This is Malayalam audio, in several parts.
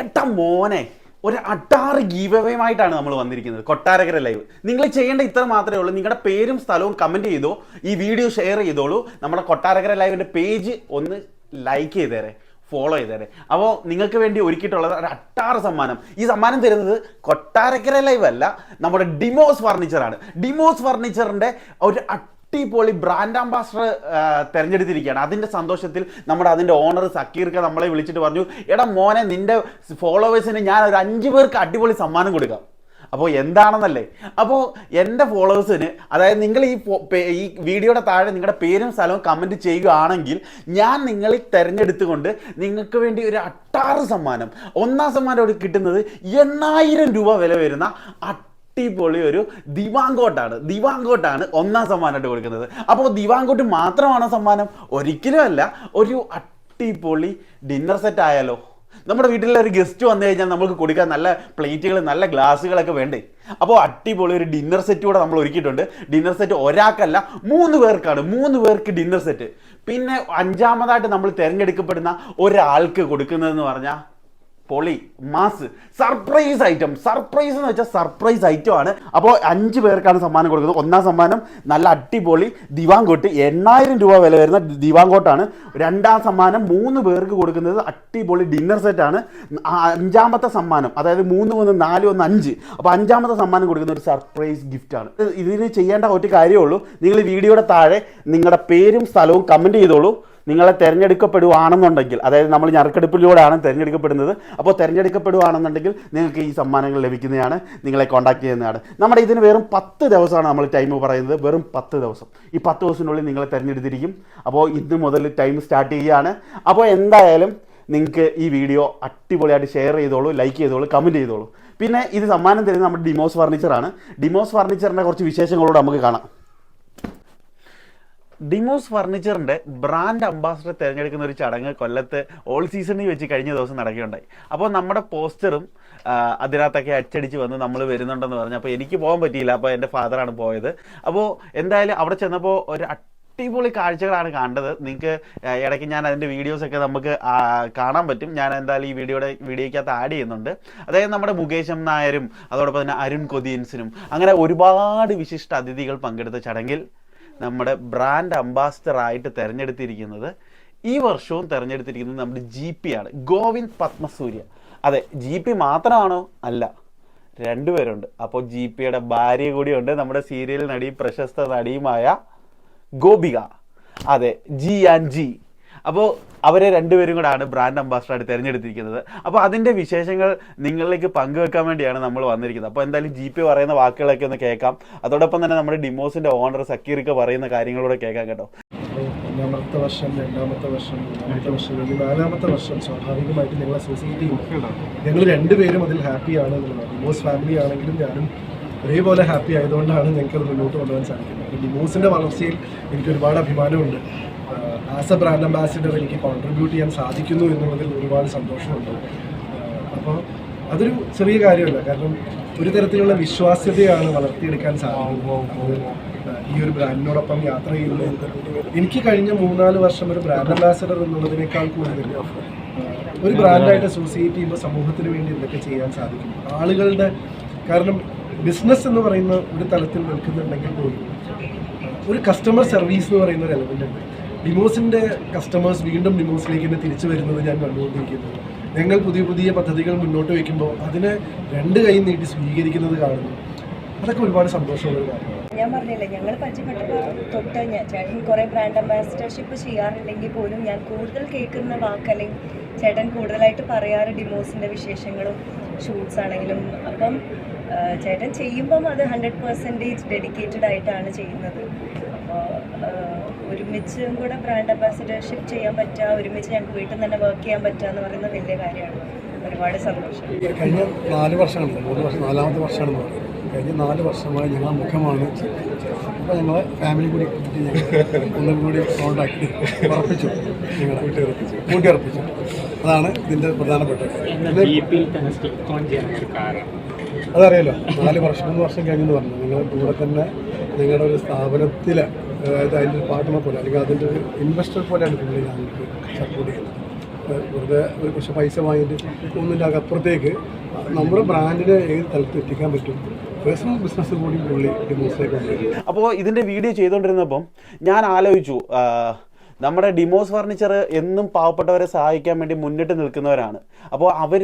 എട്ടാ മോനെ ഒരു അട്ടാറ് ഗീവവേമായിട്ടാണ് നമ്മൾ വന്നിരിക്കുന്നത്. കൊട്ടാരകര ലൈവ്. നിങ്ങൾ ചെയ്യേണ്ട ഇത്ര മാത്രമേ ഉള്ളൂ. നിങ്ങളുടെ പേരും സ്ഥലവും കമന്റ് ചെയ്തോ ഈ വീഡിയോ ഷെയർ ചെയ്തോളൂ. നമ്മുടെ കൊട്ടാരകര ലൈവിന്റെ പേജ് ഒന്ന് ലൈക്ക് ചെയ്തേരെ ഫോളോ ചെയ്തേരെ. അപ്പോൾ നിങ്ങൾക്ക് വേണ്ടി ഒരുക്കിയിട്ടുള്ളത് ഒരു അട്ടാറ് സമ്മാനം. ഈ സമ്മാനം തരുന്നത് കൊട്ടാരക്കര ലൈവ് അല്ല നമ്മുടെ ഡിമോസ് ഫർണിച്ചറാണ് ഡിമോസ് ഫർണിച്ചറിന്റെ ഒരു അടിപൊളി ബ്രാൻഡ് അംബാസഡർ തിരഞ്ഞെടുത്തിരിക്കുകയാണ്. അതിന്റെ സന്തോഷത്തിൽ നമ്മുടെ അതിന്റെ ഓണർ സക്കീർക്ക് നമ്മളെ വിളിച്ചിട്ട് പറഞ്ഞു എടാ മോനെ നിന്റെ ഫോളോവേഴ്സിന് ഞാൻ ഒരു അഞ്ച് പേർക്ക് അടിപൊളി സമ്മാനം കൊടുക്കാം. അപ്പോൾ എന്താണെന്നല്ലേ? അപ്പോൾ എന്റെ ഫോളോവേഴ്സിന് അതായത് നിങ്ങൾ ഈ ഈ വീഡിയോയുടെ താഴെ നിങ്ങളുടെ പേരും സ്ഥലവും കമന്റ് ചെയ്യുകയാണെങ്കിൽ ഞാൻ നിങ്ങളെ തിരഞ്ഞെടുത്തുകൊണ്ട് നിങ്ങൾക്ക് വേണ്ടി ഒരു അട്ടാറ് സമ്മാനം. ഒന്നാം സമ്മാനം കിട്ടുന്നത് എണ്ണായിരം രൂപ വില വരുന്ന അടിപൊളി ഒരു ദിവാങ്കോട്ടാണ്. ദിവാങ്കോട്ടാണ് ഒന്നാം സമ്മാനമായിട്ട് കൊടുക്കുന്നത്. അപ്പോൾ ദിവാങ്കോട്ട് മാത്രമാണോ സമ്മാനം? ഒരിക്കലും അല്ല. ഒരു അടിപൊളി ഡിന്നർ സെറ്റ് ആയാലോ. നമ്മുടെ വീട്ടിലെ ഒരു ഗസ്റ്റ് വന്നു കഴിഞ്ഞാൽ നമുക്ക് കൊടുക്കാൻ നല്ല പ്ലേറ്റുകൾ നല്ല ഗ്ലാസ്സുകളൊക്കെ വേണ്ടേ. അപ്പോൾ അടിപൊളി ഒരു ഡിന്നർ സെറ്റ് കൂടെ നമ്മൾ ഒരുക്കിയിട്ടുണ്ട്. ഡിന്നർ സെറ്റ് ഒരാൾക്കല്ല മൂന്ന് പേർക്കാണ്. മൂന്ന് പേർക്ക് ഡിന്നർ സെറ്റ് പിന്നെ അഞ്ചാമതായിട്ട് നമ്മൾ തിരഞ്ഞെടുക്കപ്പെടുന്ന ഒരാൾക്ക് കൊടുക്കുന്നതെന്ന് പറഞ്ഞാൽ പൊളി മാസ് സർപ്രൈസ് ഐറ്റം സർപ്രൈസ് എന്ന് വെച്ചാൽ സർപ്രൈസ് ഐറ്റം ആണ്. അപ്പോൾ അഞ്ച് പേർക്കാണ് സമ്മാനം കൊടുക്കുന്നത്. ഒന്നാം സമ്മാനം നല്ല അടിപൊളി ദിവാങ്കോട്ട് എണ്ണായിരം രൂപ വില വരുന്ന ദിവാങ്കോട്ടാണ് രണ്ടാം സമ്മാനം മൂന്ന് പേർക്ക് കൊടുക്കുന്നത് അടിപൊളി ഡിന്നർ സെറ്റാണ് അഞ്ചാമത്തെ സമ്മാനം അതായത് മൂന്ന് ഒന്ന് നാല് ഒന്ന് അഞ്ച്. അപ്പോൾ അഞ്ചാമത്തെ സമ്മാനം കൊടുക്കുന്ന ഒരു സർപ്രൈസ് ഗിഫ്റ്റ് ആണ്. ഇതിന് ചെയ്യേണ്ട ഒറ്റ കാര്യമേ ഉള്ളൂ. നിങ്ങൾ വീഡിയോയുടെ താഴെ നിങ്ങളുടെ പേരും സ്ഥലവും കമന്റ് ചെയ്തോളൂ. നിങ്ങളെ തിരഞ്ഞെടുക്കപ്പെടുവാണെന്നുണ്ടെങ്കിൽ അതായത് നമ്മൾ ഞറുക്കെടുപ്പിലൂടെയാണ് തിരഞ്ഞെടുക്കപ്പെടുന്നത് അപ്പോൾ തിരഞ്ഞെടുക്കപ്പെടുവാണെന്നുണ്ടെങ്കിൽ നിങ്ങൾക്ക് ഈ സമ്മാനങ്ങൾ ലഭിക്കുന്നതാണ് നിങ്ങളെ കോൺടാക്ട് ചെയ്യുന്നതാണ്. നമ്മുടെ ഇതിന് വെറും പത്ത് ദിവസമാണ് നമ്മൾ ടൈം പറയുന്നത് വെറും പത്ത് ദിവസം. ഈ പത്ത് ദിവസത്തിനുള്ളിൽ നിങ്ങളെ തിരഞ്ഞെടുത്തിരിക്കും. അപ്പോൾ ഇന്ന് മുതൽ ടൈം സ്റ്റാർട്ട് ചെയ്യുകയാണ്. അപ്പോൾ എന്തായാലും നിങ്ങൾക്ക് ഈ വീഡിയോ അടിപൊളിയായിട്ട് ഷെയർ ചെയ്തോളൂ ലൈക്ക് ചെയ്തോളൂ കമന്റ് ചെയ്തോളൂ. പിന്നെ ഇത് സമ്മാനം തരുന്നത് നമ്മുടെ ഡിമോസ് ഫർണിച്ചറാണ് ഡിമോസ് ഫർണിച്ചറിന്റെ കുറച്ച് വിശേഷങ്ങളോട് നമുക്ക് കാണാം. ഡിമോസ് ഫർണിച്ചറിന്റെ ബ്രാൻഡ് അംബാസഡർ തിരഞ്ഞെടുക്കുന്ന ഒരു ചടങ്ങ് കൊല്ലത്ത് ഓൾ സീസണിൽ വെച്ച് കഴിഞ്ഞ ദിവസം നടക്കുകയുണ്ടായി. അപ്പോൾ നമ്മുടെ പോസ്റ്ററും അതിനകത്തൊക്കെ അച്ചടിച്ച് വന്ന് നമ്മൾ വരുന്നുണ്ടെന്ന് പറഞ്ഞു. അപ്പോൾ എനിക്ക് പോകാൻ പറ്റിയില്ല. അപ്പോൾ എന്റെ ഫാദറാണ് പോയത്. അപ്പോൾ എന്തായാലും അവിടെ ചെന്നപ്പോൾ ഒരു അടിപൊളി കാഴ്ചകളാണ് കണ്ടത്. നിങ്ങൾക്ക് ഇടയ്ക്ക് ഞാൻ അതിന്റെ വീഡിയോസൊക്കെ നമുക്ക് കാണാൻ പറ്റും. ഞാൻ എന്തായാലും ഈ വീഡിയോയുടെ വീഡിയോയ്ക്കകത്ത് ആഡ് ചെയ്യുന്നുണ്ട്. അതായത് നമ്മുടെ മുകേശം നായരും അതോടൊപ്പം തന്നെ അരുൺ കൊതിയൻസിനും അങ്ങനെ ഒരുപാട് വിശിഷ്ട അതിഥികൾ പങ്കെടുത്ത ചടങ്ങിൽ നമ്മുടെ ബ്രാൻഡ് അംബാസിഡർ ആയിട്ട് തിരഞ്ഞെടുത്തിരിക്കുന്നത് ഈ വർഷവും തിരഞ്ഞെടുത്തിരിക്കുന്നത് നമ്മുടെ ജി പി ആണ്. ഗോവിന്ദ് പത്മസൂര്യ. അതെ ജി പി മാത്രമാണോ? അല്ല. രണ്ടുപേരുണ്ട്. അപ്പോൾ ജി പിയുടെ ഭാര്യ കൂടിയുണ്ട്. നമ്മുടെ സീരിയൽ നടിയും പ്രശസ്ത നടിയുമായ ഗോപിക. അതെ ജി ആൻഡ് ജി അപ്പോൾ അവരെ രണ്ടുപേരും കൂടാണ് ബ്രാൻഡ് അംബാസഡറായിട്ട് തിരഞ്ഞെടുത്തിരിക്കുന്നത്. അപ്പോൾ അതിന്റെ വിശേഷങ്ങൾ നിങ്ങളിലേക്ക് പങ്കുവെക്കാൻ വേണ്ടിയാണ് നമ്മൾ വന്നിരിക്കുന്നത്. അപ്പോൾ എന്തായാലും ജി പി പറയുന്ന വാക്കുകളൊക്കെ ഒന്ന് കേൾക്കാം. അതോടൊപ്പം തന്നെ നമ്മുടെ ഡിമോസിന്റെ ഓണർ സക്കീർക്ക് പറയുന്ന കാര്യങ്ങളൂടെ കേൾക്കാം കേട്ടോ. ഒന്നാമത്തെ വർഷം രണ്ടാമത്തെ വർഷം മൂന്നാമത്തെ വർഷം അല്ലെങ്കിൽ നാലാമത്തെ വർഷം സ്വാഭാവികമായിട്ട് ഞങ്ങൾ അസോസിയേറ്റ് ചെയ്യും ഞങ്ങൾ രണ്ടുപേരും അതിൽ ഹാപ്പിയാണ് എന്നുള്ളതാണ്. ഡിമോസ് ഫാമിലി ആണെങ്കിലും ഞാനും ഒരേപോലെ ഹാപ്പി ആയതുകൊണ്ടാണ് ഞങ്ങൾക്ക് അത് മുന്നോട്ട് കൊണ്ടുപോകാൻ സാധിക്കുന്നത്. ഡിമോസിന്റെ വളർച്ചയിൽ എനിക്ക് ഒരുപാട് അഭിമാനമുണ്ട്. ആസ് എ ബ്രാൻഡ് അംബാസിഡർ എനിക്ക് കോൺട്രിബ്യൂട്ട് ചെയ്യാൻ സാധിക്കുന്നു എന്നുള്ളതിൽ ഒരുപാട് സന്തോഷമുണ്ട്. അപ്പോൾ അതൊരു ചെറിയ കാര്യമല്ല. കാരണം ഒരു തരത്തിലുള്ള വിശ്വാസ്യതയാണ് വളർത്തിയെടുക്കാൻ സാധിക്കുന്നത്. ഈ ഒരു ബ്രാൻഡിനോടൊപ്പം യാത്ര ചെയ്യുന്നത്. എനിക്ക് കഴിഞ്ഞ മൂന്നാൽ വർഷം ഒരു ബ്രാൻഡ് അംബാസഡർ എന്നുള്ളതിനേക്കാൾ കൂടുതൽ ഒരു ബ്രാൻഡായിട്ട് അസോസിയേറ്റ് ചെയ്യുമ്പോൾ സമൂഹത്തിന് വേണ്ടി എന്തൊക്കെ ചെയ്യാൻ സാധിക്കും? ആളുകളുടെ കാരണം ബിസിനസ് എന്ന് പറയുന്ന ഒരു തലത്തിൽ നിൽക്കുന്നുണ്ടെങ്കിൽ പോലും ഒരു കസ്റ്റമർ സർവീസ് എന്ന് പറയുന്ന ഒരു എലമെന്റ് ഉണ്ട്. ഡിമോസിന്റെ കസ്റ്റമേഴ്സ് വീണ്ടും ഡിമോസിലേക്ക് തന്നെ തിരിച്ചു വരുന്നത് ഞാൻ കണ്ടുകൊണ്ടിരിക്കുന്നു. ഞങ്ങൾ പുതിയ പുതിയ പദ്ധതികൾ മുന്നോട്ട് വയ്ക്കുമ്പോൾ അതിനെ രണ്ട് കൈ നീട്ടി സ്വീകരിക്കുന്നത് കാണുന്നു. അതൊക്കെ ഒരുപാട് സന്തോഷമുള്ള കാര്യമാണ്. ഞാൻ പറഞ്ഞില്ലേ ഞങ്ങൾ പരിചയപ്പെട്ടപ്പോൾ തൊട്ട് ഞാൻ ചേട്ടൻ കുറേ ബ്രാൻഡ് അംബാസിഡർഷിപ്പ് ചെയ്യാറുണ്ടെങ്കിൽ പോലും ഞാൻ കൂടുതൽ കേൾക്കുന്ന വാക്ക് അല്ലെങ്കിൽ ചേട്ടൻ കൂടുതലായിട്ട് പറയാറ് ഡിമോസിന്റെ വിശേഷങ്ങളും ഷൂട്ട്സ് ആണെങ്കിലും. അപ്പം ചേട്ടൻ ചെയ്യുമ്പം അത് ഹൺഡ്രഡ് പെർസെന്റേജ് ഡെഡിക്കേറ്റഡ് ആയിട്ടാണ് ചെയ്യുന്നത്. അപ്പോൾ ഒരുമിച്ചും കൂടെ ബ്രാൻഡ് അംബാസിഡർഷിപ്പ് ചെയ്യാൻ പറ്റുക ഒരുമിച്ച് ഞങ്ങൾക്ക് വീട്ടിൽ നിന്ന് തന്നെ വർക്ക് ചെയ്യാൻ പറ്റുക എന്ന് പറയുന്നത് വലിയ കാര്യമാണ്. ഒരുപാട് സന്തോഷം. കഴിഞ്ഞ നാല് വർഷങ്ങളിൽ മൂന്ന് വർഷം നാലാമത്തെ വർഷമാണ് കഴിഞ്ഞ നാല് വർഷമായി ഞങ്ങൾ മുഖമാണ് അപ്പോൾ ഞങ്ങൾ ഫാമിലി കൂടി കൂട്ടി ഞങ്ങൾ ഒന്നും കൂടി കോണ്ടാക്ട് ഉറപ്പിച്ചു. ഞങ്ങളെ കൂട്ടിയുറപ്പിച്ചു. അതാണ് ഇതിന്റെ പ്രധാനപ്പെട്ട അതറിയാലോ നാല് വർഷം മൂന്ന് വർഷം കഴിഞ്ഞെന്ന് പറഞ്ഞു. നിങ്ങൾ കൂടെ തന്നെ നിങ്ങളുടെ ഒരു സ്ഥാപനത്തിൽ അതായത് അതിന്റെ ഒരു പാർട്ട്ണർ പോലെ അല്ലെങ്കിൽ അതിന്റെ ഒരു ഇൻവെസ്റ്റർ പോലെയാണ് പുള്ളി ഞങ്ങൾക്ക് സപ്പോർട്ട് ചെയ്യുന്നത്. വെറുതെ ഒരു പക്ഷേ പൈസ വാങ്ങിയിട്ട് ഒന്നിന്റെ അകപ്പുറത്തേക്ക് നമ്മുടെ ബ്രാൻഡിനെ ഏത് തലത്തിൽ എത്തിക്കാൻ പറ്റും പേഴ്സണൽ ബിസിനസ് കൂടി പുള്ളി കൊണ്ടുവരും അപ്പോൾ ഇതിന്റെ വീഡിയോ ചെയ്തുകൊണ്ടിരുന്നപ്പം ഞാൻ ആലോചിച്ചു നമ്മുടെ ഡിമോസ് ഫർണിച്ചർ എന്നും പാവപ്പെട്ടവരെ സഹായിക്കാൻ വേണ്ടി മുന്നിട്ട് നിൽക്കുന്നവരാണ്. അപ്പോൾ അവർ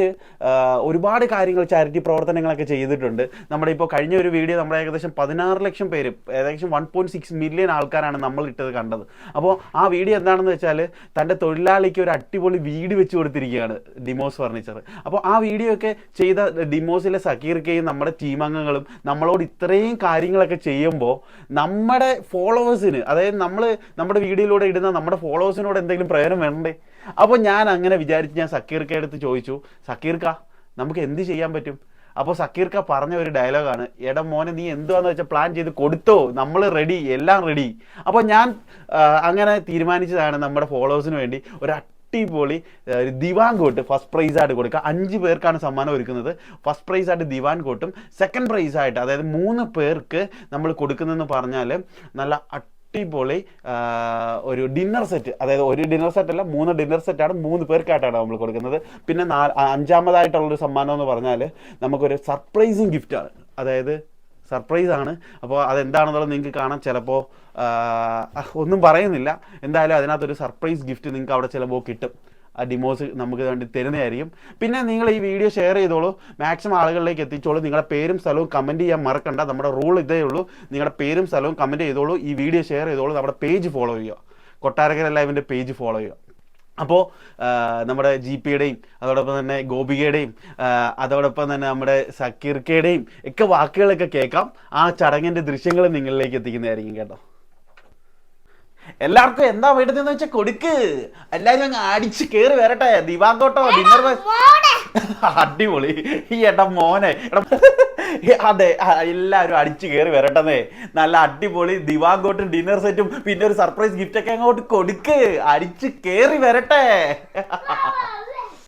ഒരുപാട് കാര്യങ്ങൾ ചാരിറ്റി പ്രവർത്തനങ്ങളൊക്കെ ചെയ്തിട്ടുണ്ട്. നമ്മുടെ ഇപ്പോൾ കഴിഞ്ഞ ഒരു വീഡിയോ നമ്മുടെ ഏകദേശം പതിനാറ് ലക്ഷം പേര് ഏകദേശം വൺ പോയിന്റ് സിക്സ് മില്യൺ ആൾക്കാരാണ് നമ്മൾ ഇട്ടത് കണ്ടത്. അപ്പോൾ ആ വീഡിയോ എന്താണെന്ന് വെച്ചാൽ തന്റെ തൊഴിലാളിക്ക് ഒരു അടിപൊളി വീട് വെച്ച് കൊടുത്തിരിക്കുകയാണ് ഡിമോസ് ഫർണിച്ചർ. അപ്പോൾ ആ വീഡിയോ ഒക്കെ ചെയ്ത ഡിമോസിലെ സക്കീർക്കയും നമ്മുടെ ടീം അംഗങ്ങളും നമ്മളോട് ഇത്രയും കാര്യങ്ങളൊക്കെ ചെയ്യുമ്പോൾ നമ്മുടെ ഫോളോവേഴ്സിന് അതായത് നമ്മൾ നമ്മുടെ വീഡിയോയിലൂടെ ഇടുന്ന നമ്മുടെ ഫോളോവേഴ്സിനോട് എന്തെങ്കിലും പ്രയോജനം വേണ്ടേ അപ്പോൾ ഞാൻ അങ്ങനെ വിചാരിച്ച് ഞാൻ സക്കീർക്ക അടുത്ത് ചോദിച്ചു സക്കീർക്ക നമുക്ക് എന്ത് ചെയ്യാൻ പറ്റും? അപ്പോൾ സക്കീർക്ക പറഞ്ഞ ഒരു ഡയലോഗാണ് എടാ മോനെ നീ എന്തുവാന്ന് വെച്ചാൽ പ്ലാൻ ചെയ്ത് കൊടുത്തോ നമ്മൾ റെഡി എല്ലാം റെഡി അപ്പോൾ ഞാൻ അങ്ങനെ തീരുമാനിച്ചതാണ് നമ്മുടെ ഫോളോവേഴ്സിന് വേണ്ടി ഒരു അട്ടിപൊളി ദിവാൻ കോട്ട് ഫസ്റ്റ് പ്രൈസ് ആയിട്ട് കൊടുക്കുക. അഞ്ച് പേർക്കാണ് സമ്മാനം ഒരുക്കുന്നത്. ഫസ്റ്റ് പ്രൈസ് ആയിട്ട് ദിവാൻ കോട്ടും സെക്കൻഡ് പ്രൈസ് ആയിട്ട് അതായത് മൂന്ന് പേർക്ക് നമ്മൾ കൊടുക്കുന്നതെന്ന് പറഞ്ഞാൽ നല്ല അടിപൊളി ഒരു ഡിന്നർ സെറ്റ് അതായത് ഒരു ഡിന്നർ സെറ്റ് അല്ല മൂന്ന് ഡിന്നർ സെറ്റാണ് മൂന്ന് പേർക്കായിട്ടാണ് നമ്മൾ കൊടുക്കുന്നത്. പിന്നെ അഞ്ചാമതായിട്ടുള്ള അഞ്ചാമതായിട്ടുള്ളൊരു സമ്മാനം എന്ന് പറഞ്ഞാൽ നമുക്കൊരു സർപ്രൈസിങ് ഗിഫ്റ്റാണ് അതായത് സർപ്രൈസ് ആണ്. അപ്പോൾ അതെന്താണെന്നുള്ളത് നിങ്ങൾക്ക് കാണാൻ ചിലപ്പോൾ ഒന്നും പറയുന്നില്ല. എന്തായാലും അതിനകത്തൊരു സർപ്രൈസ് ഗിഫ്റ്റ് നിങ്ങൾക്ക് അവിടെ ചിലപ്പോൾ കിട്ടും. ആ ഡിമോസ് നമുക്ക് വേണ്ടി തരുന്നതായിരിക്കും. പിന്നെ നിങ്ങൾ ഈ വീഡിയോ ഷെയർ ചെയ്തോളൂ. മാക്സിമം ആളുകളിലേക്ക് എത്തിച്ചോളൂ. നിങ്ങളുടെ പേരും സ്ഥലവും കമന്റ് ചെയ്യാൻ മറക്കണ്ട. നമ്മുടെ റൂൾ ഇതേ ഉള്ളൂ. നിങ്ങളുടെ പേരും സ്ഥലവും കമന്റ് ചെയ്തോളൂ. ഈ വീഡിയോ ഷെയർ ചെയ്തോളൂ. നമ്മുടെ പേജ് ഫോളോ ചെയ്യുക. കൊട്ടാരക്കര ലൈവിന്റെ പേജ് ഫോളോ ചെയ്യുക. അപ്പോൾ നമ്മുടെ ജി പിയുടെയും അതോടൊപ്പം തന്നെ ഗോപികയുടെയും അതോടൊപ്പം തന്നെ നമ്മുടെ സക്കീർക്കയുടെയും ഒക്കെ വാക്കുകളൊക്കെ കേൾക്കാം. ആ ചടങ്ങിന്റെ ദൃശ്യങ്ങൾ നിങ്ങളിലേക്ക് എത്തിക്കുന്നതായിരിക്കും കേട്ടോ. എല്ലാവർക്കും എന്താ വേണ്ടതെന്ന് വെച്ചാൽ കൊടുക്ക്. എല്ലാരും അങ്ങ് അടിച്ച് കേറി വരട്ടെ. ദിവാങ്കോട്ടോ ഡിന്നർ അടിപൊളി. ഈ എടാ മോനെ. എടാ, അതെ എല്ലാവരും അടിച്ച് കയറി വരട്ടെന്നേ. നല്ല അടിപൊളി ദിവാങ്കോട്ടും ഡിന്നർ സെറ്റും പിന്നെ ഒരു സർപ്രൈസ് ഗിഫ്റ്റ് ഒക്കെ അങ്ങോട്ട് കൊടുക്ക്. അടിച്ച് കയറി വരട്ടെ.